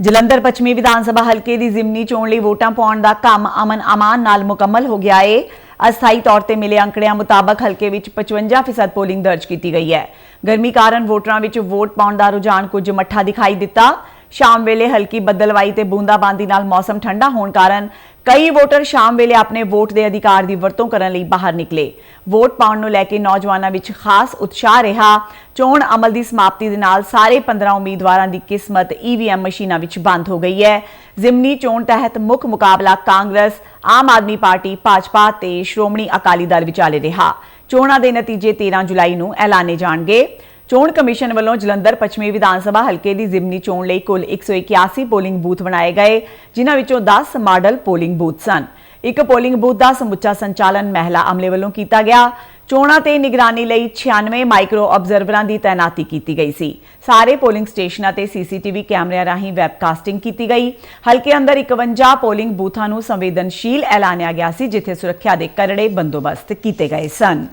ਜਲੰਧਰ ਪੱਛਮੀ ਵਿਧਾਨ ਸਭਾ ਹਲਕੇ ਦੀ ਜ਼ਿਮਨੀ ਚੋਣ ਲਈ ਵੋਟਾਂ ਪਾਉਣ ਦਾ ਕੰਮ ਅਮਨ ਅਮਾਨ ਨਾਲ ਮੁਕੰਮਲ ਹੋ ਗਿਆ ਏ। ਅਸਥਾਈ ਤੌਰ ਤੇ ਮਿਲੇ ਅੰਕੜਿਆਂ ਮੁਤਾਬਕ ਹਲਕੇ ਵਿੱਚ 55% ਪੋਲਿੰਗ ਦਰਜ ਕੀਤੀ ਗਈ ਹੈ। ਗਰਮੀ ਕਾਰਨ ਵੋਟਰਾਂ ਵਿੱਚ ਵੋਟ ਪਾਉਣ ਦਾ ਰੁਝਾਨ ਕੁਝ ਮੱਠਾ ਦਿਖਾਈ ਦਿੱਤਾ। ਸ਼ਾਮ ਵੇਲੇ ਹਲਕੀ ਬੱਦਲਵਾਈ ਤੇ ਬੂੰਦਾਬਾਂਦੀ ਨਾਲ ਮੌਸਮ ਠੰਡਾ ਹੋਣ ਕਾਰਨ ਕਈ ਵੋਟਰ ਸ਼ਾਮ ਵੇਲੇ ਆਪਣੇ ਵੋਟ ਦੇ ਅਧਿਕਾਰ ਦੀ ਵਰਤੋਂ ਕਰਨ ਲਈ ਬਾਹਰ ਨਿਕਲੇ। ਵੋਟ ਪਾਉਣ ਨੂੰ ਲੈ ਕੇ ਨੌਜਵਾਨਾਂ ਵਿੱਚ ਖਾਸ ਉਤਸ਼ਾਹ ਰਿਹਾ। ਚੋਣ ਅਮਲ ਦੀ ਸਮਾਪਤੀ ਦੇ ਨਾਲ ਸਾਰੇ 15 ਉਮੀਦਵਾਰਾਂ ਦੀ ਕਿਸਮਤ ਈਵੀਐਮ ਮਸ਼ੀਨਾਂ ਵਿੱਚ ਬੰਦ ਹੋ ਗਈ ਹੈ। ਜ਼ਿਮਨੀ ਚੋਣ ਤਹਿਤ ਮੁੱਖ ਮੁਕਾਬਲਾ ਕਾਂਗਰਸ, ਆਮ ਆਦਮੀ ਪਾਰਟੀ, ਭਾਜਪਾ ਤੇ ਸ਼੍ਰੋਮਣੀ ਅਕਾਲੀ ਦਲ ਵਿਚਾਲੇ ਰਿਹਾ। ਚੋਣਾਂ ਦੇ ਨਤੀਜੇ 13 ਜੁਲਾਈ ਨੂੰ ਐਲਾਨੇ ਜਾਣਗੇ। ਚੋਣ ਕਮਿਸ਼ਨ ਵੱਲੋਂ ਜਲੰਧਰ ਪੱਛਮੀ ਵਿਧਾਨ ਸਭਾ ਹਲਕੇ ਦੀ ਜ਼ਿਮਨੀ ਚੋਣ ਲਈ ਕੁੱਲ 181 ਪੋਲਿੰਗ ਬੂਥ ਬਣਾਏ ਗਏ, ਜਿਨ੍ਹਾਂ ਵਿੱਚੋਂ 10 ਮਾਡਲ ਪੋਲਿੰਗ ਬੂਥ ਸਨ। ਇੱਕ ਪੋਲਿੰਗ ਬੂਥ ਦਾ ਸਮੁੱਚਾ ਸੰਚਾਲਨ ਮਹਿਲਾ ਅਮਲੇ ਵੱਲੋਂ ਕੀਤਾ ਗਿਆ। ਚੋਣਾਂ ਤੇ ਨਿਗਰਾਨੀ ਲਈ 96 ਮਾਈਕਰੋ ਆਬਜ਼ਰਵਰਾਂ ਦੀ ਤਾਇਨਾਤੀ ਕੀਤੀ ਗਈ ਸੀ। ਸਾਰੇ ਪੋਲਿੰਗ ਸਟੇਸ਼ਨਾਂ ਤੇ ਸੀਸੀਟੀਵੀ ਕੈਮਰਿਆਂ ਰਾਹੀਂ ਵੈਬਕਾਸਟਿੰਗ ਕੀਤੀ ਗਈ। ਹਲਕੇ ਅੰਦਰ 51 ਪੋਲਿੰਗ ਬੂਥਾਂ ਨੂੰ ਸੰਵੇਦਨਸ਼ੀਲ ਐਲਾਨਿਆ ਗਿਆ ਸੀ, ਜਿੱਥੇ ਸੁਰੱਖਿਆ ਦੇ ਕਰੜੇ ਬੰਦੋਬਸਤ ਕੀਤੇ ਗਏ ਸਨ।